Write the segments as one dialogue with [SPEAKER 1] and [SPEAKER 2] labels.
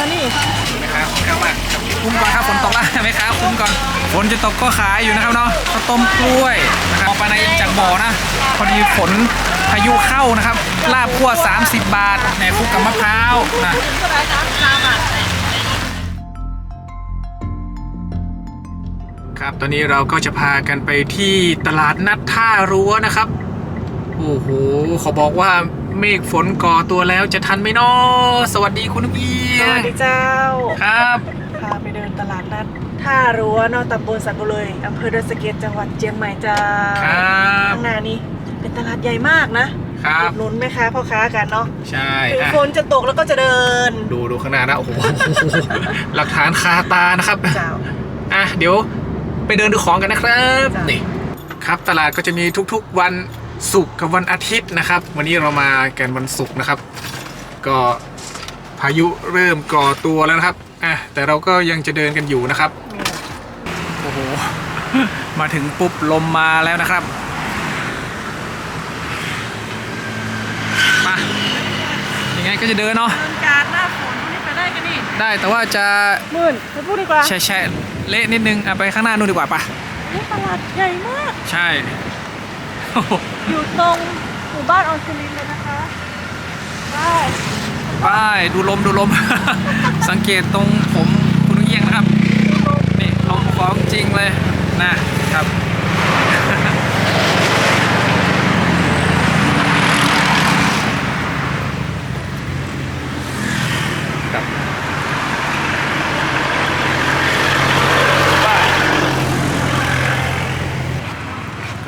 [SPEAKER 1] คะนี่
[SPEAKER 2] แม่ค้าคุ้มค่ามากครับคุ้มก่อนครับฝนตกแล้วแม่ค้าคุ้มก่อนฝนจะตกก็ขายอยู่นะครับเนาะข้าวต้มกล้วยนะครับออกไปในจากบ่อนะพอดีฝนพายุเข้านะครับ ลาบคั่ว 30 บาทแหนมคลุกกับมะพร้าวนะครับตอนนี้เราก็จะพากันไปที่ตลาดนัดท่ารั้วนะครับ โอ้โหเขาบอกว่า เมฆฝนก่อตัวแล้วจะทันไหมเนาะสวัสดีคุณเอี
[SPEAKER 1] ส
[SPEAKER 2] ย
[SPEAKER 1] วัส
[SPEAKER 2] ง
[SPEAKER 1] ดีเจ้า
[SPEAKER 2] ครับ
[SPEAKER 1] พาไปเดินตลาดนัดท่ารั้วนอกตำบลสันบุเลยอำเภอดอยสะเก็ดจังหวัดเชียงใหม่เจ้า
[SPEAKER 2] ครับ
[SPEAKER 1] ข้างหน้านี้เป็นตลาดใหญ่มากนะครับ อุดหนุนแม่ค้าพ่อค้ากันเนาะ
[SPEAKER 2] ใช่
[SPEAKER 1] ถึง
[SPEAKER 2] อะ
[SPEAKER 1] ฝนจะตกแล้วก็จะเดิน
[SPEAKER 2] ดูดูข้างหน้านะ โอ้โห หลักฐานคาตานะครับ
[SPEAKER 1] เจ้า
[SPEAKER 2] อะ เดี๋ยวไปเดินดูของกันนะครับ
[SPEAKER 1] จ้ะ
[SPEAKER 2] นี่ ครับตลาดก็จะมีทุกๆวัน ศุกร์กับวันอาทิตย์นะครับ วันนี้เรามากันวันศุกร์นะครับ ก็พายุเริ่มก่อตัวแล้วนะครับอะแต่เราก็ยังจะเดินกันอยู่นะครับโอ้โหมาถึงปุ๊บลมมาแล้วนะครับมายังไงก็จะเดินเนาะ
[SPEAKER 1] เดินการหน้าฝนนี่ไปได้กันนี่
[SPEAKER 2] ได้แต่ว่าจะ
[SPEAKER 1] มื่นไปพูดดีกว่า
[SPEAKER 2] แช่ๆเละนิดนึงอะไปข้างหน้านู่นดีกว่าปะ
[SPEAKER 1] นี่ตลาดใหญ่มาก
[SPEAKER 2] ใช่โอ
[SPEAKER 1] ยู่ตรงหมู่บ้านออนซิลินเลยนะคะได้
[SPEAKER 2] ไปดูลมดูลม สังเกตตรงผมคุณเอียงนะครับ นี่ลมของจริงเลยนะครับ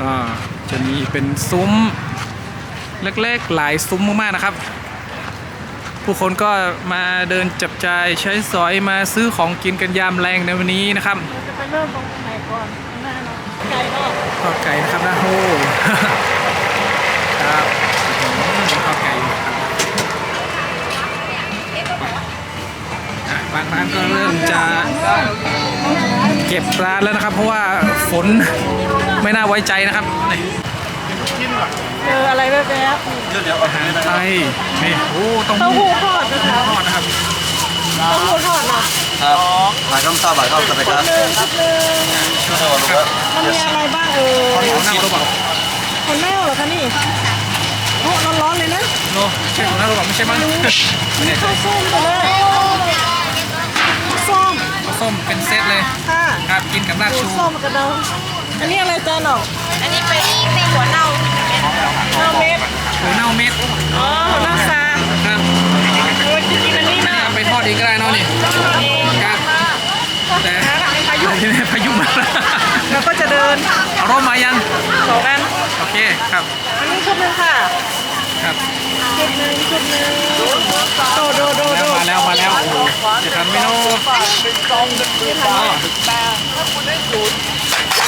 [SPEAKER 2] ก็จะมี เป็นซุ้มเล็กๆหลายซุ้มมากๆนะครับ ผู้คนก็มาเดินจับจ่ายใช้สอยมาซื้อของกินกันยามแรงในวันนี้นะครับ
[SPEAKER 1] เราจะไปเริ่มตรงไหนก่อนข้างหน้าเนาะไก่เนาะ
[SPEAKER 2] ข้าวไก่นะครับนะโอ้ครับอื้อหือข้าวไก่ครับอะบางร้านก็เริ่มจะเก็บร้านแล้วนะครับ เพราะว่าฝนไม่น่าไว้ใจนะครับนี่
[SPEAKER 1] เจออะไรแบบนี้
[SPEAKER 2] อาหารไทยนี่โอ้ต้อง
[SPEAKER 1] เต้าหู้ทอดนะคะ
[SPEAKER 2] ทอดนะครับ
[SPEAKER 1] เต้าหู้ทอดเนาะ
[SPEAKER 3] ครับหลายคำตอบหลายคำสวัสดีครับ
[SPEAKER 1] หนึ่งครับหนึ่ง
[SPEAKER 3] ช่วยเราดูว่า
[SPEAKER 1] มันมีอะไรบ้างเออ
[SPEAKER 2] เอาหน้าเราบอก
[SPEAKER 1] คนแม่เหรอคะนี่โอ้ร้อนๆเลยนะ
[SPEAKER 2] โนใช่ของหน้าเราบอกไม่ใช่มั้งไม่แน่ใจ
[SPEAKER 1] ข้าวส้มไปเลยข้าวส้ม
[SPEAKER 2] ข้าวส้มเป็นเซตเลย
[SPEAKER 1] ค่ะ
[SPEAKER 2] ครับกินกับราด
[SPEAKER 1] ข้า
[SPEAKER 2] ชู
[SPEAKER 1] วส้มกระเดาอันนี้อะไรจ้าหน่อ
[SPEAKER 4] อันนี้เป็นไส้หัวเน่า
[SPEAKER 1] เน่าเม็ด
[SPEAKER 2] หัวเน่าเม็ด
[SPEAKER 1] อ๋อเน่าซา
[SPEAKER 2] ครับ
[SPEAKER 1] โอ้ยจะกินอันนี้
[SPEAKER 2] อัน
[SPEAKER 1] นะ
[SPEAKER 2] นี้เอาไปทอดอีกก็ได้เนาะนี่ครับแต่
[SPEAKER 1] พายุ
[SPEAKER 2] พายุมา
[SPEAKER 1] แล้วก็จะเดิน
[SPEAKER 2] เอาร่มมายัง
[SPEAKER 1] สองอัน
[SPEAKER 2] โอเคครับ
[SPEAKER 1] อันนี้ชุดหนึงค่ะ
[SPEAKER 2] ครับ
[SPEAKER 1] ชุดหนึงชุดหนึงโดโดโดโด
[SPEAKER 2] มาแล้วมาแล้วโอ้โหจะทันไหมเน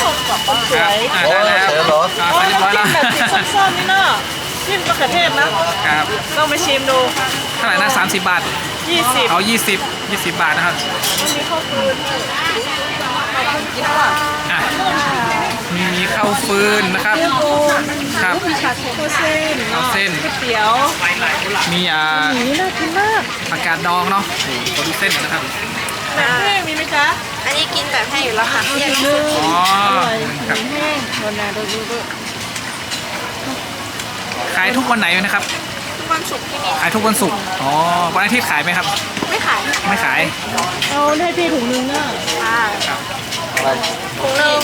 [SPEAKER 2] าะอ๋อ
[SPEAKER 1] สวย
[SPEAKER 2] อะได้แล้ว
[SPEAKER 3] เสร็จแล้วเหรอ
[SPEAKER 2] อะ
[SPEAKER 1] อ๋อ
[SPEAKER 2] เสร็จเรียบร้อย
[SPEAKER 1] น้ำ
[SPEAKER 2] แล้ว
[SPEAKER 1] จิ้มแบบสีส้มๆนี่เนาะจิ้มมะเขือเทศนะครับต้องไปชิมดู
[SPEAKER 2] เท่าไหร่นะ30 บาท
[SPEAKER 1] 20
[SPEAKER 2] เอา 20 20 บาทนะครับ
[SPEAKER 1] มันมีข้าวฟืนกินอร่อย
[SPEAKER 2] อะมีข้าวฟืนนะครับ
[SPEAKER 1] เนื้อปู
[SPEAKER 2] ครับ
[SPEAKER 1] ผัดข้าวเส้น
[SPEAKER 2] ข้าวเส้น
[SPEAKER 1] ก๋วยเตี๋ยว
[SPEAKER 2] มีอ่า
[SPEAKER 1] หนีน่ากินมาก
[SPEAKER 2] ผักกาดดองเนาะโอ้โหดูเส้นนะครับ
[SPEAKER 1] แหนมแห้งมีไหมจ๊ะ
[SPEAKER 4] อันนี้กินแบบแห้งอยู่แล้วค่ะ
[SPEAKER 1] เอา
[SPEAKER 4] แย
[SPEAKER 1] อี
[SPEAKER 4] ก
[SPEAKER 1] กหนึ่ง
[SPEAKER 2] อ๋อ
[SPEAKER 1] อร่อยแห
[SPEAKER 2] คนรับ
[SPEAKER 1] มแห้งโดนนาดูดูดู
[SPEAKER 2] ขายทุกวันไหนนะครับ
[SPEAKER 4] ทุกวันศุกร์ที่นี่
[SPEAKER 2] ขายทุกวันศุกร์อ๋อวันอาทิตย์ขายไหมครับ
[SPEAKER 4] ไม่ขาย
[SPEAKER 2] ไม่ขาย
[SPEAKER 1] เอาได้พี่ถุงนึงเนาะ
[SPEAKER 4] ค่ะ
[SPEAKER 2] ครับ
[SPEAKER 3] อะไร
[SPEAKER 4] ถุงหนึ่ง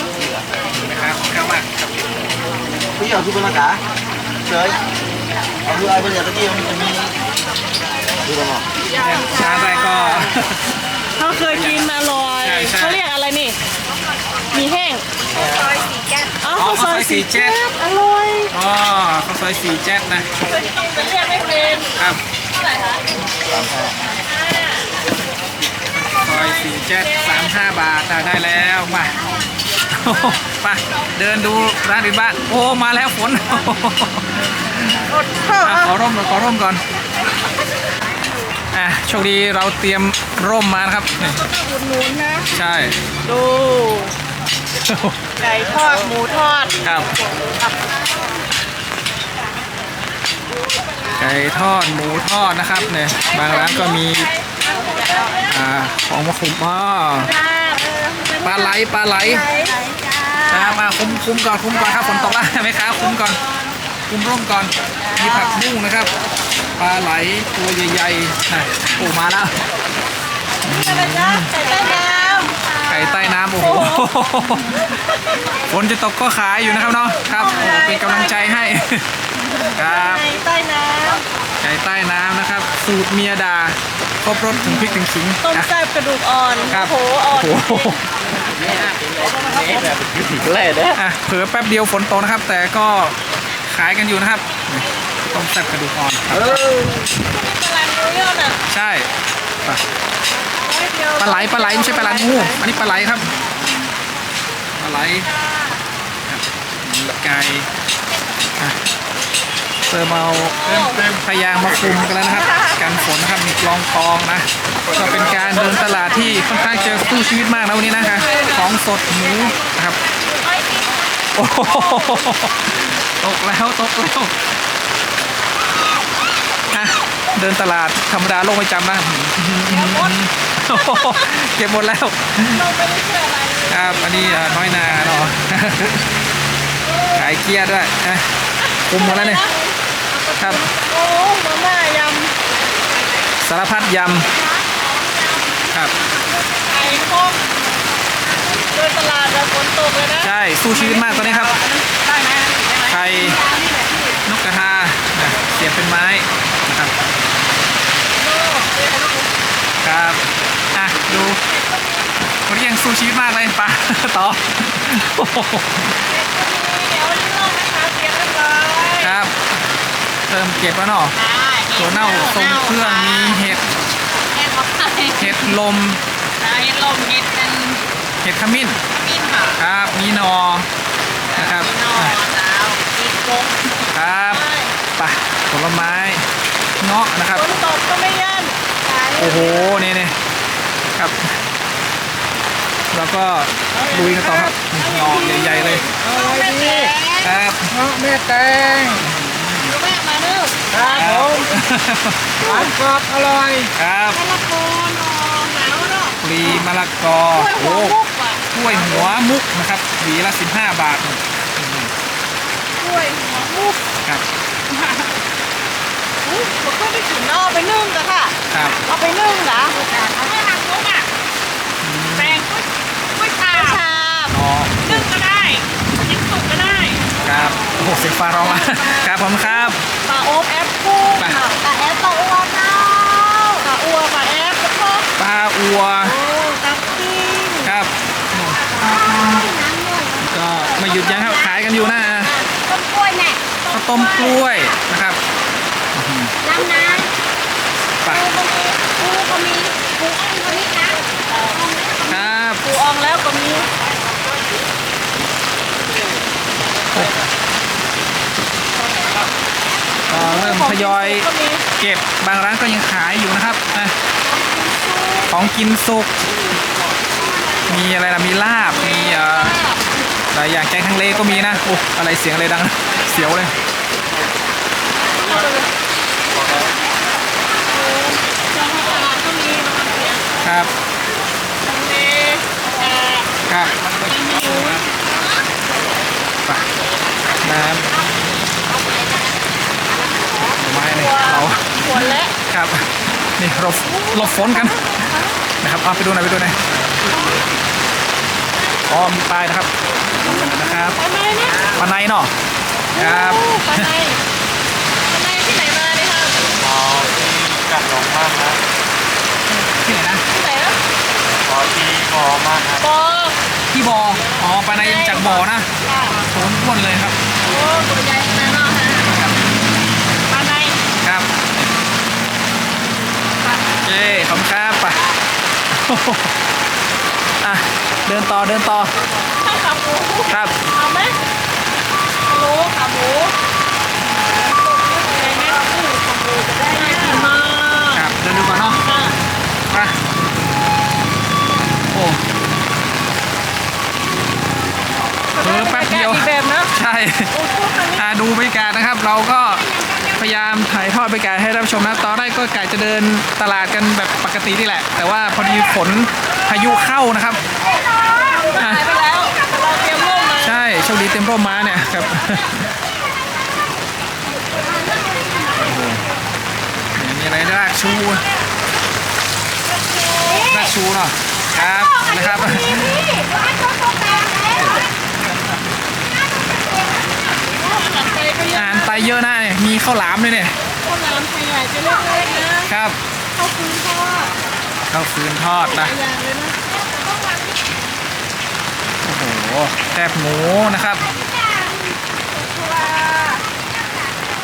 [SPEAKER 2] นะครับข้าวมากครับ
[SPEAKER 3] พี่เอาทุกคนมากะเฉยเอาคือไอ้บริษัทตะกี้มันจะมีดูกันหน่อย
[SPEAKER 2] ช้าได้ก็
[SPEAKER 1] เขาเคยกินอร่อย
[SPEAKER 2] ใช่ใช่
[SPEAKER 1] เขาเรียกอะไรนี่มีแห้ง
[SPEAKER 4] ซอยสีแก้ว
[SPEAKER 1] อ๋อ
[SPEAKER 2] อ๋อ
[SPEAKER 1] ข้าวซอย
[SPEAKER 2] ข้าวซอยสี
[SPEAKER 1] สี
[SPEAKER 2] แจ๊
[SPEAKER 1] แจ๊
[SPEAKER 2] ด
[SPEAKER 1] ดอร่อย
[SPEAKER 2] อ๋อข้าวซอยสีแจ๊ดนะ
[SPEAKER 1] จะเรียกไม่เป็น
[SPEAKER 2] ครับซอยสีแจ๊ดสามห้าบาทอะได้แล้วมาโอ้โหไปเดินดูร้านอื่นบ้างโอ้มาแล้วฝน
[SPEAKER 1] อดข้าว
[SPEAKER 2] อะ
[SPEAKER 1] อะ
[SPEAKER 2] ขอร่มก่อนขอร่มก่อนอะโชคดีเราเตรียม ร่มมานะครับนี่
[SPEAKER 1] อุดหนุนนะ
[SPEAKER 2] ใช่
[SPEAKER 1] ดู ไก่ทอด หมูทอด
[SPEAKER 2] ครับ ไก่ทอด หมูทอดนะครับเนี่ยบางร้านก็มีของมาคุมอ๋อ
[SPEAKER 4] จ้าเออ
[SPEAKER 2] ปลาไหลปลาไหล
[SPEAKER 4] ไหลจ้า
[SPEAKER 2] อ่ามาคุมคุมก่อนคุมก่อนครับฝนตกแล้วไหมครับคุมก่อนคุมร่มก่อนมีผักบุ้งนะครับ ปลาไหลตัวใหญ่ๆนะโอ้มาแล้ว
[SPEAKER 4] จ้าใส่ใต้น้
[SPEAKER 2] ไก่ใต้น้ำโอ้โหฝนจะตกก็ขายอยู่นะครับเนาะครับโอ้เป็นกำลังใจให้ครับำ
[SPEAKER 4] ใส่ใต้น้
[SPEAKER 2] ไก่ใต้น้ำนะครับ สูตรเมียดาครบรสถึงพริกถึงขิงำ
[SPEAKER 4] ต้ม
[SPEAKER 2] นะ
[SPEAKER 4] แซ่บกระดูกอ่อน
[SPEAKER 2] ครับ
[SPEAKER 4] โอ้โหอ่อน
[SPEAKER 2] โอ้โห
[SPEAKER 3] แร่เด้อ
[SPEAKER 2] อะเผลอแป๊บเดียวฝนตกนะครับ แต่ก็ขายกันอยู่นะครับนี่ต้มแซ่บกระดูกอ่อนครับ
[SPEAKER 3] เออ
[SPEAKER 4] กำลังรู้เรื่องน่ะ
[SPEAKER 2] ใช่ไป
[SPEAKER 4] เดียว
[SPEAKER 2] ปลาไหลปลาไหลไม่ใช่ปลาไหลงูอันนี้ปลาไหลครับปลาไหลครับมีไก่อะเติมเอาพยางมาคุมกันแล้วนะครับกันฝนนะครับมีกลองกองนะก็เป็นการเดินตลาดที่ค่อนข้างจะสู้ชีวิตมากนะวันนี้นะคะของสดหมูนะครับโอ้ตกแล้วตกแล้วเดินตลาดธรรมดาโลกไม่จำนะ เก็บหมดแล้ว
[SPEAKER 4] เราไม่ได้เชื่ออะไร
[SPEAKER 2] ครับอันนี้อ่าน้อยนาเนาะขายเกียร์ด้วยนะคุมหมดแล้วเนี่ย ครับ
[SPEAKER 4] โอ้มาม่าย
[SPEAKER 2] สารพัดยำครับำ
[SPEAKER 4] ไก่พกเดินตลาดแล้วฝนตกเลยนะ
[SPEAKER 2] ใช่ สู้ชีวิตมากตอนนี้ครับ
[SPEAKER 4] ได้ไหมได้ไหม
[SPEAKER 2] ไข่ นกกระทานะเสียบเป็นไม้นะครับครับอะดูวันนี้ยังสู้ ชีวิตมากเลยปะต่อโอ้โห
[SPEAKER 4] เดี๋ยวลิ้นลงนะคะเตรียมเรียบร้อย
[SPEAKER 2] ครับ เติมเก็บแล้วเนาะตัวเน่าทรงเครื่องมีเห็ด
[SPEAKER 4] เห็ดมะพร้าว
[SPEAKER 2] เห็ดลม
[SPEAKER 4] เห็ดลมเห็ดเป็น
[SPEAKER 2] เห็ดขมิ้น
[SPEAKER 4] มิ้นค่ะ
[SPEAKER 2] ครับมีหนอนะครับ
[SPEAKER 4] นอนแล้วมีกบ
[SPEAKER 2] ครับไปผลไม้เงาะนะครับ
[SPEAKER 4] ฝนตกก็ไม่ยัน
[SPEAKER 2] โอ้โหนี่นี่ครับ แล้วก็ลุยกันต่อครับหงอกใหญ่ๆเลย
[SPEAKER 4] แม่แม่
[SPEAKER 2] ครับ
[SPEAKER 3] เงาะแม่แตง
[SPEAKER 4] แม่มาเนื้อ
[SPEAKER 3] ครับผมหวานกรอบอร่อย
[SPEAKER 2] ครับ
[SPEAKER 4] มะละกอนอหนาวเนาะ
[SPEAKER 2] ปลีมะละกอ
[SPEAKER 4] กล้วยหั
[SPEAKER 2] โอ้
[SPEAKER 4] วมุกอะ
[SPEAKER 2] กล้วยหัวมุกนะครับหวีละ15บาท
[SPEAKER 4] กล้วยหัวมุก
[SPEAKER 2] ครับ
[SPEAKER 4] อุ้ยผมก็ไปถึงนอกไปนึ่งกันค่ะ
[SPEAKER 2] ครับ
[SPEAKER 4] เอาไปนึ่งเหรอเอาไปหักมุกอะ ชาชา
[SPEAKER 2] อ๋อ
[SPEAKER 4] นึ่งก็ได้จิ้มสุกก็ได้
[SPEAKER 2] ครับโอ้โหเสียงฟ้าร้องมาครับผมครับ
[SPEAKER 4] ปลาโอบแอปกุ้ง
[SPEAKER 2] ไป
[SPEAKER 4] ค่ะปลาแอปปลาอัวเต้าปลาอัวปลาแอปแล้วก็
[SPEAKER 2] ปลาอัว
[SPEAKER 4] โอ้ตับปิ้ง
[SPEAKER 2] ครับก็ไม่หยุดยั้งครับขายกันอยู่นะ
[SPEAKER 4] ต้นกล้วยแม่
[SPEAKER 2] ข้าวต้มกล้วยนะครับ
[SPEAKER 4] น้ำน้
[SPEAKER 2] ไปำ
[SPEAKER 4] ปูก็มีปูก็มีปูอ่องก็มีนะครับ ปูอ่องแล้วก็มี
[SPEAKER 2] ก็เริ่ม ทยอย
[SPEAKER 4] ก็มี
[SPEAKER 2] เก็บบางร้านก็ยังขายอยู่นะครับอะของกินสุก มีอะไรนะมีลาบ มีเอ่อหลายอย่างแกงทังเลก็มีนะโอ้อะไรเสียงอะไรดัง เสียวเลย
[SPEAKER 4] จองตลาดก็มี
[SPEAKER 2] ครับ
[SPEAKER 4] ทะเลแอร์
[SPEAKER 2] ครับ
[SPEAKER 4] มีหมู
[SPEAKER 2] ไปน้ำหน่อไม้เลยเรา
[SPEAKER 4] หัวและ
[SPEAKER 2] ครับนี่เราหลบฝนกันนะครับเอาไปดูหน่อยไปดูหน่อยอ๋อมีป้ายนะครับนะครับ
[SPEAKER 4] ปลาในเนี่ย
[SPEAKER 2] ปลาในเนาะครับ
[SPEAKER 4] โอ้ปลาในปลาในที่ไหนมาเนี่ยค่ะ
[SPEAKER 3] อ๋อกัดหลงมากนะ
[SPEAKER 2] ที่ไหนนะ
[SPEAKER 4] ที่ไหนนะ
[SPEAKER 3] ขอทีขอมากครับ
[SPEAKER 4] ปอ
[SPEAKER 2] ที่บ่ออ๋อปลาในจากบ่อนะ
[SPEAKER 4] ค่ะ
[SPEAKER 2] โถนพ่นเลยครับ
[SPEAKER 4] โอ้ตัวใหญ่ขนาดนั้นฮะปลาใน
[SPEAKER 2] ครับ เย้ขอบคุณครับไปโอ้โหอะเดินต่อเดินต่อ
[SPEAKER 4] ข้าวขาหมู
[SPEAKER 2] ครับ
[SPEAKER 4] เอาไหมขาหมูขาหมูอะไรนะขาหมูจะได้กินมาก
[SPEAKER 2] ครับเดินดูก่อนเนาะ
[SPEAKER 4] ค่ะ
[SPEAKER 2] ไปโอ้เออแป๊บเดียว
[SPEAKER 4] อีกแบบนะ
[SPEAKER 2] ใช่
[SPEAKER 4] โอ้พูดมานี่
[SPEAKER 2] อ่าดูบรรยากาศนะครับ เราก็ พยายามถ่ายทอดบรรยากาศให้รับชมนะตอนแรกก็กะจะเดินตลาดกันแบบปกตินี่แหละ แต่ว่าพอดีฝนพายุเข้านะครับอะ
[SPEAKER 1] หายไปแล้วเราเตรียมร่มมา
[SPEAKER 2] ใช่โชคดีเต็มร่มมาเนี่ยครับโอ้โหมีอะไรรากชูรากชูเนาะครับนะครับ
[SPEAKER 1] ไปก็เย อะ
[SPEAKER 2] อาหารไตเยอะนะเนี่ยมีข้าวหลามด้วยเนี่ย
[SPEAKER 1] ข้าวหลามไทยใหญ่จะเล็กๆนะครับข้าวฟืนทอด
[SPEAKER 2] ข้าวฟืนทอด
[SPEAKER 1] ห
[SPEAKER 2] นะ
[SPEAKER 1] ลายอย่างเลยนะ
[SPEAKER 2] โอ้โหแคบหมูนะครับ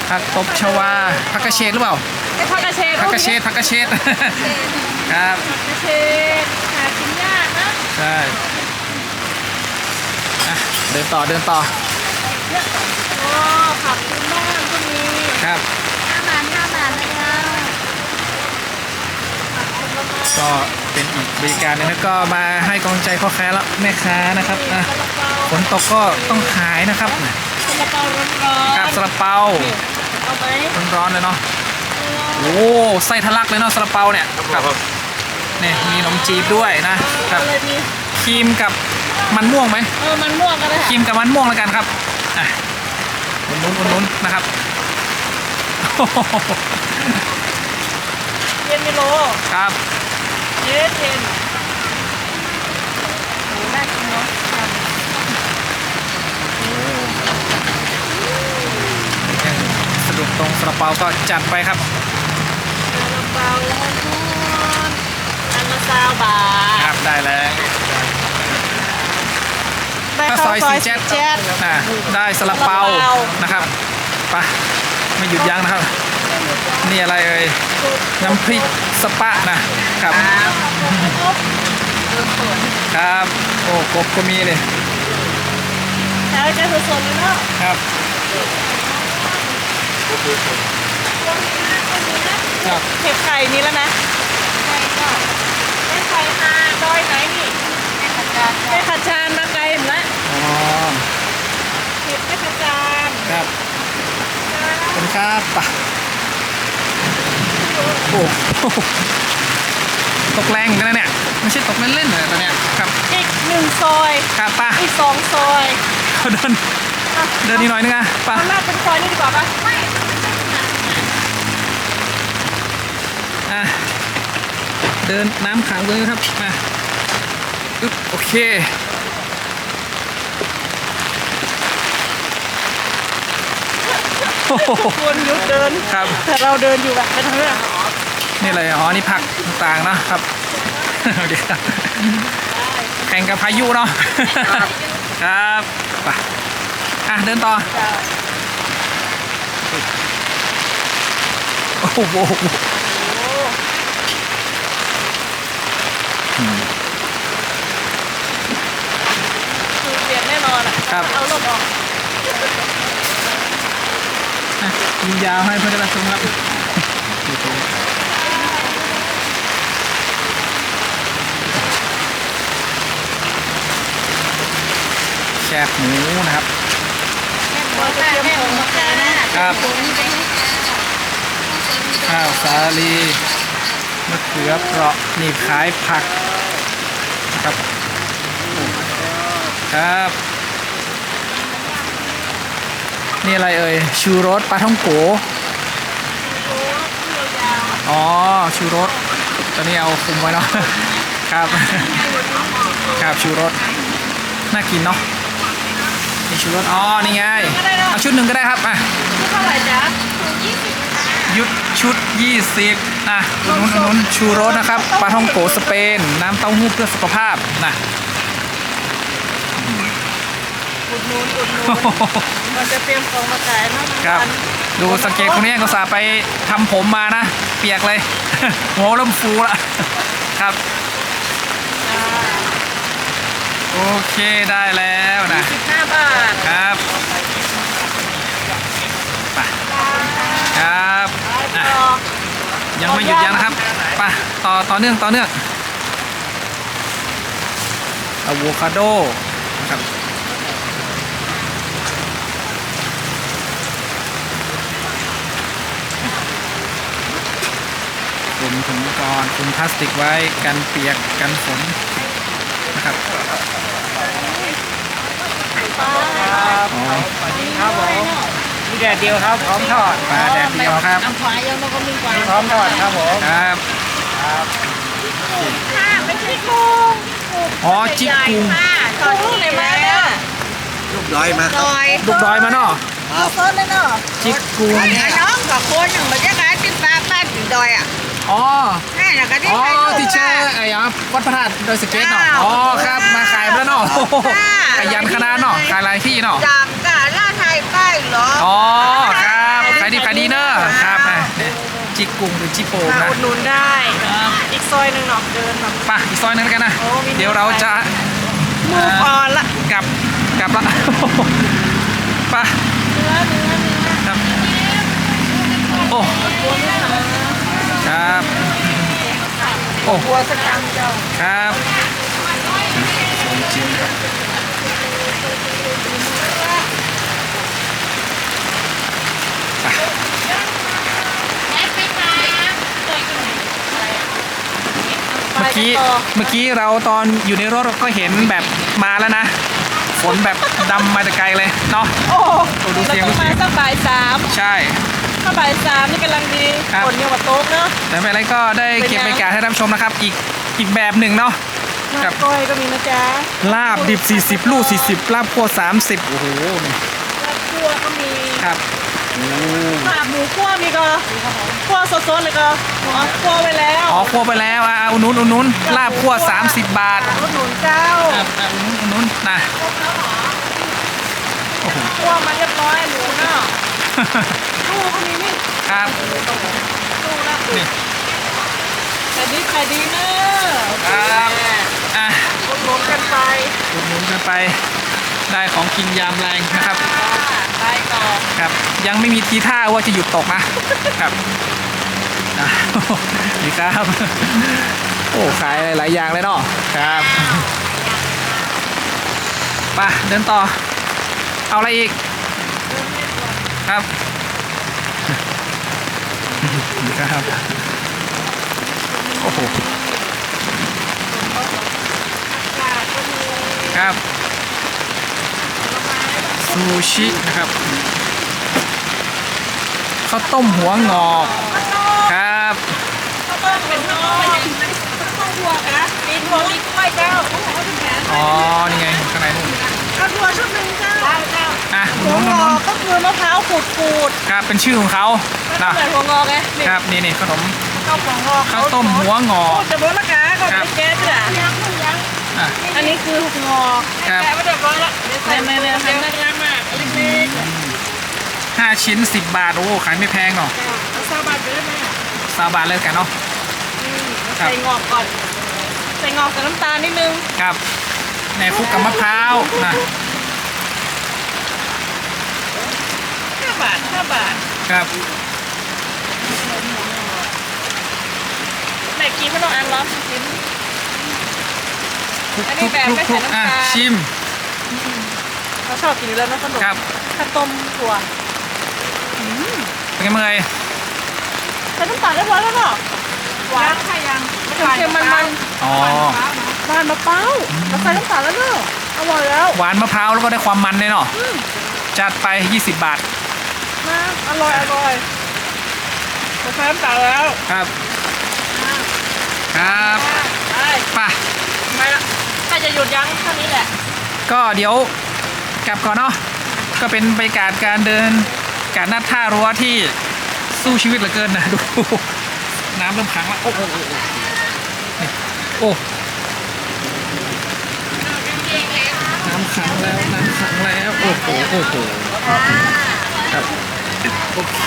[SPEAKER 2] ผักตบชวาผักกระเฉดหรือเปล่า
[SPEAKER 1] ไอ้ผักกระเฉด
[SPEAKER 2] ผักกระเฉดผักกระเฉดครับ
[SPEAKER 1] ผักกระเฉดหากินยากนะ
[SPEAKER 2] ใช่อะเดินต่อเดินต่อ
[SPEAKER 1] โอ้ ผักพื้นบ้านก็มี
[SPEAKER 2] ครับ
[SPEAKER 1] ห้าบาทห้าบาทนะคะผักผลไม้
[SPEAKER 2] ก็เป็นอีกบริการหนึงแล้วก็มาให้กำลังใจพ่อค้าและแม่ค้านะครับอะ
[SPEAKER 1] ซาลาเปา
[SPEAKER 2] ฝนตกก็ต้องขายนะครับ
[SPEAKER 1] ซาลาเปาร้อนๆ
[SPEAKER 2] กับซาลาเปา
[SPEAKER 1] เอาไหม
[SPEAKER 2] ร้อนๆเลยเนาะโอ้ไส้ทะลักเลยเนาะซาลาเปาเนี่ยครับเนี่ยมีขนมจีบด้วยนะครับ
[SPEAKER 1] อะไรดี
[SPEAKER 2] ครีมกับมันม่วงไหม
[SPEAKER 1] เออมันม่วงกันเลย
[SPEAKER 2] ครีมกับมันม่วงแล้วกันครับอะ อุนนุนอุนนุนนะครับโอ้โห
[SPEAKER 1] เย็นไม่โล
[SPEAKER 2] ครับ
[SPEAKER 1] เย็นเย็นโอ้น่ากินเนาะ
[SPEAKER 2] ยังสะดุดตรงซาลาเปาก็จัดไปครับ
[SPEAKER 1] ซาลาเปาร้อนทอนอันละซาวบา
[SPEAKER 2] ค
[SPEAKER 1] ท
[SPEAKER 2] รับได้แล้ว
[SPEAKER 1] ได้
[SPEAKER 2] ถ้า
[SPEAKER 1] ข้าว
[SPEAKER 2] ซอย
[SPEAKER 1] ซอย
[SPEAKER 2] สีเจ็ด
[SPEAKER 1] เจ็ด
[SPEAKER 2] อะได้ซาลาเปา
[SPEAKER 1] ซาลาเปา
[SPEAKER 2] นะครับไปไม่หยุดยั้งนะครับ นี่อะไรเอ่ยน้ำพริกสปะนะครับครับโอ้กบก็มีเลย
[SPEAKER 1] แล้วจะสดๆเลยเนาะ
[SPEAKER 2] ครับครับ
[SPEAKER 1] เห็ดไข่นี้แล้วนะไข่ก็เห็ดไข่ค่ะดอยไหนนี่แม่ขจานแม่ขจานมาไกล เห็นไหม
[SPEAKER 2] อ๋อ
[SPEAKER 1] เห็ดแม่ขจาน
[SPEAKER 2] ครับ ขอบคุณครับไปโอ้โหตกแรงเหมือนกันนะเนี่ยไม่ใช่ตกเล่นๆเลยตอนเนี้ยครับ
[SPEAKER 1] อีกหนึ่งซอย
[SPEAKER 2] ครับไป้า
[SPEAKER 1] อีกสองซอย
[SPEAKER 2] เขาเดินเดินนิดหน่อยนึงอะไป้า
[SPEAKER 1] เอาหน้าเป็นซอยนี่ดีกว่าปะไม่
[SPEAKER 2] อะเดินน้ำขังเลยครับ มาอึ๊บโอเคโอ้โห
[SPEAKER 1] ควรหยุดเดิน
[SPEAKER 2] ครับ
[SPEAKER 1] แต่เราเดินอยู่แบบเป็นเรื่อง
[SPEAKER 2] นี่อะไรอ๋อนี่ผักต่างๆนะครับเดี๋ยวแข่งกับพายุเนาะครับไปอะเดินต่อโอ้โห
[SPEAKER 1] คือเปลี่ยนแน่นอนอะ
[SPEAKER 2] ครับ
[SPEAKER 1] เอาลมออก
[SPEAKER 2] อะ ยิงยาวให้เพื่อนได้รับชมครับแคบหมูนะครับ
[SPEAKER 1] ครับ
[SPEAKER 2] ข้าวสาลีมะเขือเปราะนี่ขายผักนะครับครับ นี่อะไรเอ่ย ชูรสปลาท่องโกอ๋อ ชูรส ตอนนี้เอาคุมไว้เนาะ ครับ ครับชูรส น่ากินเนาะนี่ชูรส อ๋อ นี่ไง เอาชุดหนึ่งก็ได้ครับ อะ
[SPEAKER 1] เท่าไหร่จ๊ะ
[SPEAKER 2] ยุดชุด 20นะอุดหนุนอุดหนุนชูรสนะครับ ปลาท่องโกสเปน น้ำเต้าหู้เพื่อสุขภาพนะ
[SPEAKER 1] อุดหนุนอุดหนุนเราจะเตรียมของมาขายนะครับ
[SPEAKER 2] ดูสังเกตคนนี้ก็สาห์ไปทำผมมานะ เปียกเลย หัวเริ่มฟูละครับ โอเคได้แล้วนะ
[SPEAKER 1] สิบห้าบาท
[SPEAKER 2] ครับไปครับอะ
[SPEAKER 1] ต่อ
[SPEAKER 2] ยังไม่หยุดยั้งนะครับไปต่อต่อเนื่องต่อเนื่องอะโวคาโดนะครับ ถุงก่อนถุงพลาสติกไว้กันเปียกกันฝนนะครับอ๋อ
[SPEAKER 4] ครับผม
[SPEAKER 3] มีแดดเดียวครับพร้อมทอด
[SPEAKER 2] ปลาแดดเดียวครับ
[SPEAKER 4] น้ำควายยังมันก็มีกว่า
[SPEAKER 3] พร้อมทอดครับผม
[SPEAKER 2] ครับ
[SPEAKER 4] ค่ะไม่ใช่กุ้ง
[SPEAKER 2] อ๋อจิกกุง
[SPEAKER 4] ค่ะตอนนี้เลยมาเนี่ย
[SPEAKER 3] ลูกดอยมา
[SPEAKER 4] ซอย
[SPEAKER 2] ลูกดอยมาเนาะ
[SPEAKER 4] ซดเลยเนาะ
[SPEAKER 2] จิกกุง
[SPEAKER 4] น้องกับคนอย่างบรรยากาศที่ป้าป้าถึงดอยอะ
[SPEAKER 2] อ๋อ
[SPEAKER 4] แม่น่ะก็ที่
[SPEAKER 2] อ๋อ
[SPEAKER 4] ใครรู้
[SPEAKER 2] ที่เชื่อ
[SPEAKER 4] ว่า
[SPEAKER 2] ไอ้ยังวัดพระธาตุดอยสะเก็ตเนาะ
[SPEAKER 4] อ้าว
[SPEAKER 2] อ๋อครับ มาขายแล้วเนาะโอ้โห
[SPEAKER 4] ค่ะ
[SPEAKER 2] ขยันขนาดเนาะขายหลายที่เนาะ
[SPEAKER 4] จังกะล่าไทยป้ายเหรอ
[SPEAKER 2] อ๋อครับขายดีขายดีเนอะครับอะเนี่ยจิกกุงหรือจิโปง
[SPEAKER 1] มา
[SPEAKER 2] นะ
[SPEAKER 1] อุดหนุนได้อีกซอยหนึ่งเนาะเดินแบบ
[SPEAKER 2] ไป่ะอีกซอยหนึงแล้วกันนะ
[SPEAKER 1] โอ้มี
[SPEAKER 2] เดี๋ยวเราจะ
[SPEAKER 1] มูฟออนละ
[SPEAKER 2] กลับกลับละไป่ะ
[SPEAKER 4] เนื้อเนื้อเนื้อ
[SPEAKER 2] ครับโอ้ ครับโอ้
[SPEAKER 4] บัวสกังเจ้า
[SPEAKER 2] ครับจริงครับไปเมื่อกี้เมื่อกี้เราตอนอยู่ในรถเราก็เห็นแบบมาแล้วนะ ฝนแบบดำมาแต่ไกลเลยเนาะ
[SPEAKER 1] โอ้
[SPEAKER 2] โอ้ดู
[SPEAKER 1] เรา
[SPEAKER 2] เสียง
[SPEAKER 1] ต้
[SPEAKER 2] ดู
[SPEAKER 1] อง
[SPEAKER 2] เสี
[SPEAKER 1] มาย
[SPEAKER 2] ง
[SPEAKER 1] สักบ่ายสาม
[SPEAKER 2] ใช่
[SPEAKER 1] ถ้าบ่ายสามนี่กำลังดี
[SPEAKER 2] ครับ
[SPEAKER 1] ฝนยังมาโต๊ะเนาะ
[SPEAKER 2] แต่ไม่เป็นไรก็ได้เก็บบรรยากาศให้ท่านผู้ชมนะครับ อีกอีกแบบหนึ่งเนาะ
[SPEAKER 1] ลา
[SPEAKER 2] กั
[SPEAKER 1] บบก้อยก็มีนะจ๊ะ
[SPEAKER 2] ลาบดิบ 40 ลูก 40 ลาบคั่ว30 โอ้โหนี่
[SPEAKER 1] ลาบคั่วก็มี
[SPEAKER 2] ครับโอ้
[SPEAKER 1] ลาบหมูคั่วมีก็คั่วสดๆเลยก็อ๋อคั่วไว้แล้ว
[SPEAKER 2] อ๋อคั่วไปแล้วอะอุ่นนุนอุ่นนุนลาบคั่ว30 บาท
[SPEAKER 1] อุดหนุนเจ้า
[SPEAKER 2] ครับอะอุ่นนุนอุ่นนุนนะโอ้โห
[SPEAKER 1] คั่วมาเรียบร้อยหมูเนาะ ตู้ก็มีนี่
[SPEAKER 2] ครับ
[SPEAKER 1] ตู้ลาบ
[SPEAKER 2] นี่
[SPEAKER 1] ขายดีขายดีเนอะโอเค
[SPEAKER 2] ครับอะ
[SPEAKER 1] อุดหนุนกันไป
[SPEAKER 2] อุดหนุนกันไป ได้ของกินยามแรงนะครับ
[SPEAKER 1] ได้ต่อ
[SPEAKER 2] ครับ ยังไม่มีทีท่าว่าจะหยุดตกนะครับอะนี่ครับโอ้ขายหลายอย่างเลยเนาะครับไปเดินต่อ เอาอะไรอีกครับนี่ ครับโอ้โหครับซูชินะครับข้าวต้มหัวงอกครับ
[SPEAKER 1] ข้าวต้มเป็นน้องข้าวหัวนะมีถั่วมีกล้วยเจ้า
[SPEAKER 2] อ๋อนี่ไงข้างในนู่น
[SPEAKER 1] ข้าวถั่วชุดหนึ่งเจ้า
[SPEAKER 2] อะ
[SPEAKER 1] หัวงอ
[SPEAKER 2] นุ่น
[SPEAKER 1] ก็คือมะพร้าวขูดขูด
[SPEAKER 2] ครับเป็นชื่อของเขา นะ
[SPEAKER 1] เหมือนหัวงอไงนี่
[SPEAKER 2] ครับนี่นี่ขนม
[SPEAKER 1] ข้าวหัวงอ
[SPEAKER 2] ข้าวต้มหัวงอ
[SPEAKER 1] โอ้จะบอกละกาก็
[SPEAKER 2] ครับ
[SPEAKER 1] ไม่แก้จ้ะยังยัง
[SPEAKER 2] อะ
[SPEAKER 1] อันนี้คือหัวงอ
[SPEAKER 2] ครับ
[SPEAKER 1] แกะไม่เรียบร้อยละใส่ในในในในน้ำอะเล็ก
[SPEAKER 2] ห้าชิ้นสิบบาทโอ้ขายไม่แพงเนาะ
[SPEAKER 1] ๆเอาซาบะไปได้ไหม
[SPEAKER 2] สาบาทเลยกันเนาะครับ
[SPEAKER 1] ใส่งอกก่อนใส่งอกกับน้ำตาลนิดนึง
[SPEAKER 2] ครับในคลุกกับมะพร้าวนะ
[SPEAKER 1] 5บาท5บาท
[SPEAKER 2] ครับ
[SPEAKER 1] ไหนกินไม่ต้องอันร้อนกิน
[SPEAKER 2] คลุก
[SPEAKER 1] อัน
[SPEAKER 2] ค
[SPEAKER 1] นี้
[SPEAKER 2] ลุก
[SPEAKER 1] แบบ
[SPEAKER 2] คลุก
[SPEAKER 1] ไม่
[SPEAKER 2] คลุ
[SPEAKER 1] ใส่
[SPEAKER 2] ก
[SPEAKER 1] น้ำ
[SPEAKER 2] อะ
[SPEAKER 1] ตาล
[SPEAKER 2] ชิม
[SPEAKER 1] เราชอบกินอยู่แล้วนะขนม
[SPEAKER 2] ครับ
[SPEAKER 1] ข้าวต้มถั่ว
[SPEAKER 2] เป็นไงเมื่อย
[SPEAKER 1] ใส่น้ำตาลเรียบร้อยแล้วเนาะหวานค่ะยังเค็มๆมันมัน
[SPEAKER 2] อ๋อ
[SPEAKER 1] ๆหวานมะพร้าวเราใส่น้ำตาลแล้วเนาะอร่อยแล้ว
[SPEAKER 2] หวานมะพร้าวแล้วก็ได้ความมันเลยเนาะจัดไป 20 บาท
[SPEAKER 1] นะอร่อยอร่อยเราใส่น้ำตาลแล้ว
[SPEAKER 2] ครับ ครับ
[SPEAKER 1] ไป
[SPEAKER 2] ไป่ะ
[SPEAKER 1] ไม่ละใครจะหยุดยั้งเท่านี้แหละ
[SPEAKER 2] ก็เดี๋ยวกลับก่อนเนาะก็เป็นบรรยากาศการเดินการนัดท่ารั้วที่สู้ชีวิตเหลือเกินนะดูน้ำเริ่มขังแล้วโอ้โหนี่โอ้น้ำขังแล้วน้ำขังแล้วโอ้โหโอ้โหครับโอเค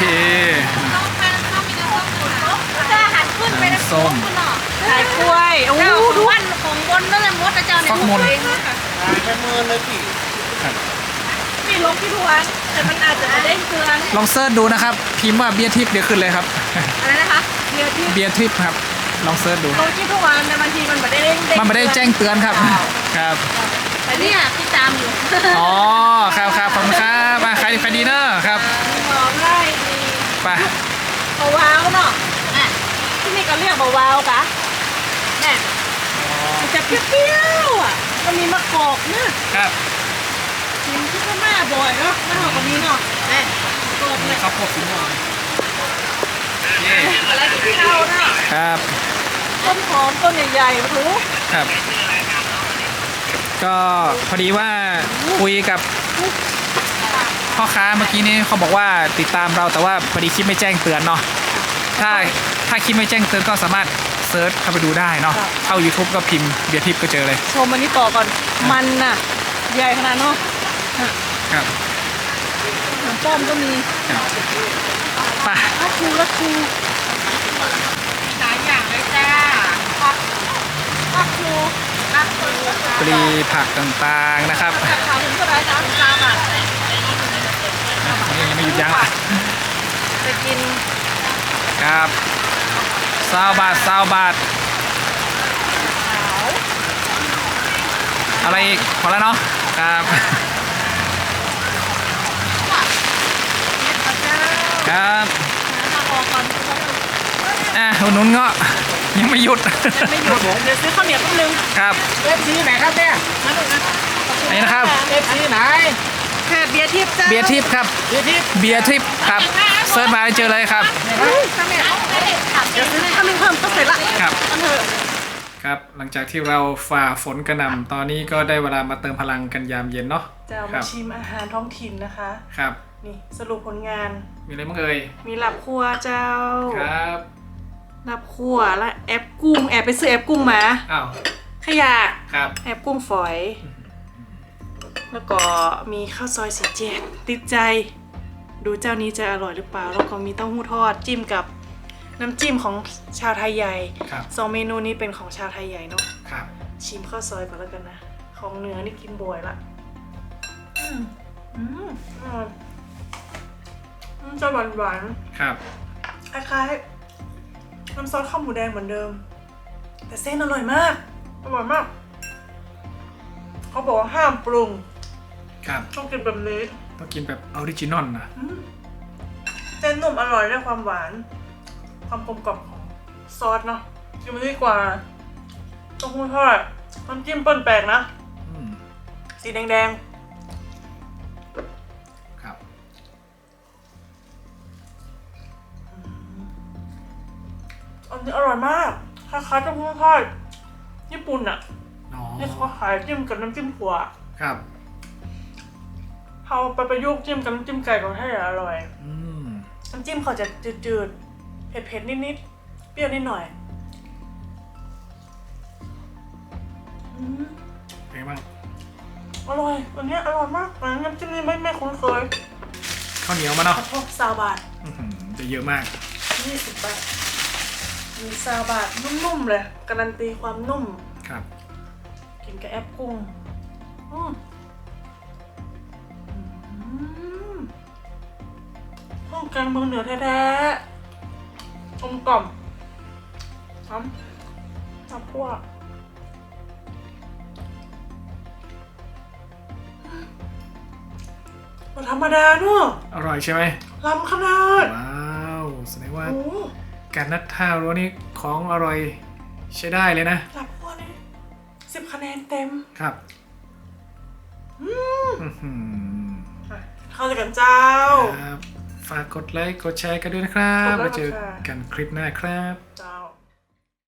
[SPEAKER 4] ถ้าหันขึ้นไปนะ
[SPEAKER 2] ส้ม
[SPEAKER 4] คุณเนาะ
[SPEAKER 1] ขายกล้วยโอ้โห
[SPEAKER 4] เจ้า
[SPEAKER 1] ดู
[SPEAKER 4] วันของบนนั่นแหละมดอาจารย์ใน
[SPEAKER 2] ฟักมน
[SPEAKER 4] ตัวเอง
[SPEAKER 3] แค่มือเลยพี่
[SPEAKER 1] มีลงที่ทวนแต่มันอาจจะไม่ได้เกลือน
[SPEAKER 2] ลองเซิร์ชดูนะครับ พิมพ์ว่าเบียร์ทิพย์เดี๋ยวขึ้นเลยครับ
[SPEAKER 4] อะไรนะคะ
[SPEAKER 1] เดียวที่
[SPEAKER 2] เบียร์ทิพย์ครับ ลองเซิร์ชดู
[SPEAKER 1] ลงที่ทวนแต่บางทีมันไม่ได้เด้งเด้ง
[SPEAKER 2] มันไม่ได้แจ้งเตือนครับ ครับ
[SPEAKER 4] แต่เนี่ยที่ตามอยู่
[SPEAKER 2] อ๋อ ครับครับขอบคุณครับอะใครใครดีเนอะครับ
[SPEAKER 1] หอมไล่ดี
[SPEAKER 2] ไป
[SPEAKER 1] เอาว้าวเนาะ
[SPEAKER 4] อะ
[SPEAKER 1] ที่นี่
[SPEAKER 4] ก็เรียกเบาๆกะแน่มัน จะเปรี้ยวๆอะก็มีมะกอกนะครับกินที่พม่าบ่อยเนาะหน้าของนี้เนาะแน่มะกอกเนี่ย
[SPEAKER 2] ข้าวโพดสีม่วงเย่
[SPEAKER 4] อะไรที่เข้าเนาะ
[SPEAKER 2] ครับ
[SPEAKER 4] ต้นหอมต้นใหญ่ๆรู้
[SPEAKER 2] ครับ ก็พอดีว่าคุยกับพ่อค้าเมื่อกี้นี้เขาบอกว่าติดตามเราแต่ว่าพอดีคลิปไม่แจ้งเตือนเนาะถ้าถ้าคลิปไม่แจ้งเตือนก็สามารถ เซิร์ชเข้าไปดูได้เนาะเข้า YouTube ก็พิมพ์เบียร์ทิพย์ก็เจอเลย
[SPEAKER 4] ชมอันนี้ต่อก่อน มันน่ะ ใหญ่ขนาดเนาะ
[SPEAKER 2] ครับ
[SPEAKER 4] น้ำป้อมก็มี
[SPEAKER 2] ครับไป
[SPEAKER 4] ลักคูลักคูหลายอย่างเลยจ้าผักลักคูลักคู
[SPEAKER 2] ปลีผักต่างๆนะครับ
[SPEAKER 4] จากขาถึงก็ได้จ้าถึงกลางอะ
[SPEAKER 2] นี่ยังไม่หยุดยั้งอะ
[SPEAKER 4] จะกิน
[SPEAKER 2] ครับ ซาวบาทซาวบาท อะไรอีกพอแล้วเนาะครับครับ
[SPEAKER 4] มาพอก่อน
[SPEAKER 2] อะอุดหนุนเงาะยังไม่หยุด
[SPEAKER 4] ไม่หยุดเดี๋ยวซื้อข้าวเหนียวแป๊บนึง
[SPEAKER 2] ครับ
[SPEAKER 3] เอฟซีไหนครับเนี่ย
[SPEAKER 4] มาดูนะ
[SPEAKER 2] อันนี้นะครับ
[SPEAKER 3] เอฟซีไหน
[SPEAKER 4] ค่ะเบียร์ทิพย์จ้า
[SPEAKER 2] เบียร์ทิพย์ครับ
[SPEAKER 3] เบียร์ทิพย์
[SPEAKER 2] เบียร์ทิพย์ครับเซิร์ชมาได้เจอเลยครับ
[SPEAKER 4] เดี๋ยวซื้อข้าวเหนียวเพิ่มก็เสร็จละ
[SPEAKER 2] ครับ
[SPEAKER 4] กันเถอะ
[SPEAKER 2] ครับ หลังจากที่เราฝ่าฝนกระหน่ำตอนนี้ก็ได้เวลามาเติมพลังกันยามเย็นเนาะ
[SPEAKER 1] จะเอา
[SPEAKER 2] ครั
[SPEAKER 1] มา
[SPEAKER 2] บ
[SPEAKER 1] ชิมอาหารท้องถิ่นนะคะ
[SPEAKER 2] ครับ
[SPEAKER 1] นี่สรุปผลงาน
[SPEAKER 2] มีอะไรบ้างเอ่ย
[SPEAKER 1] มีหลับครัวเจ้า
[SPEAKER 2] ครับ
[SPEAKER 1] หลับครัวและแอปกุ้งแอบไปซื้อแอปกุ้งมา
[SPEAKER 2] อ้าว
[SPEAKER 1] ขยะ
[SPEAKER 2] ครับ
[SPEAKER 1] แอบกุ้งฝอย แล้วก็มีข้าวซอยสีเจ็ดติดใจ ดูเจ้านี้จะอร่อยหรือเปล่า แล้วก็มีเต้าหู้ทอดจิ้มกับ น้ำจิ้มของชาวไทยใหญ่
[SPEAKER 2] ครับ
[SPEAKER 1] สองเมนูนี้เป็นของชาวไทยใหญ่เนาะ
[SPEAKER 2] ครับ
[SPEAKER 1] ชิมข้าวซอยก่อนแล้วกันนะ ของเหนือนี่กินบ่อยละอืมอืมอร่อยมันจะหวานหวาน
[SPEAKER 2] ครับ
[SPEAKER 1] ๆคล้ายๆน้ำซอสข้าวหมูแดงเหมือนเดิม แต่เส้นอร่อยมาก อร่อยมาก เขาบอกว่าห้ามปรุง
[SPEAKER 2] ครับ
[SPEAKER 1] ต้องกินแบบนี้
[SPEAKER 2] ต้องกินแบบออริจินอลนะ
[SPEAKER 1] อืมเส้นนุ่มอร่อยด้วยความหวาน ความกลมกล่อมของซอสเนาะกินมันดีกว่าเต้าหู้ทอดน้ำจิ้มเปิ้ลแปลกนะ
[SPEAKER 2] อืม
[SPEAKER 1] สีแดง
[SPEAKER 2] ครับ
[SPEAKER 1] ๆอันนี้อร่อยมากคล้ายๆเต้าหู้ทอดญี่ปุ่นอะ
[SPEAKER 2] อ๋อ
[SPEAKER 1] ที่เขาขายจิ้มกับน้ำจิ้มถั่ว
[SPEAKER 2] ครับ
[SPEAKER 1] เขาไปประยุกต์จิ้มกับน้ำจิ้มไก่ของไทยอะอร่อย
[SPEAKER 2] อืม
[SPEAKER 1] น้ำจิ้มเขาจะจืด ๆเผ็ดๆนิดๆเปรี้ยวนิดหน่อยอืม
[SPEAKER 2] เป็นไงบ้าง
[SPEAKER 1] อร่อยอันเนี้ยอร่อยมากอันนี้น้ำจิ้มนี่ไม่ไม่คุ้นเคย
[SPEAKER 2] ข้าวเหนียวมาเนาะ
[SPEAKER 1] ขอโทษซาวบาท
[SPEAKER 2] อื้อหือจะเยอะมาก
[SPEAKER 1] ยี่สิบบาทมีซาวบาทนุ่มๆเลยการันตีความนุ่ม
[SPEAKER 2] ครับ
[SPEAKER 1] กินกับแอปกุ้งอืมอืมห้องแกงเมืองเหนือแท้ๆ กลมกล่อมน้ำน้ำพั่วมันธรรมดาเนอะ
[SPEAKER 2] อร่อยใช่ไหม
[SPEAKER 1] ล้ำขนาด
[SPEAKER 2] ว้าวแสดงว่า
[SPEAKER 1] โอ้
[SPEAKER 2] การนัดท่ารั้วนี่ของอร่อยใช้ได้เลยนะ
[SPEAKER 1] หลับพั่วนี่สิบคะแนนเต็ม
[SPEAKER 2] ครับ
[SPEAKER 1] อืม
[SPEAKER 2] อื้อหือ
[SPEAKER 1] เข้าใจกันเจ้า
[SPEAKER 2] ครับ ฝากกดไลค์กดแชร์กันด้วยนะครับ
[SPEAKER 1] กดไลค์
[SPEAKER 2] มาเจอก
[SPEAKER 1] ดแชร์
[SPEAKER 2] กันคลิปหน้าครับ
[SPEAKER 1] เจ้า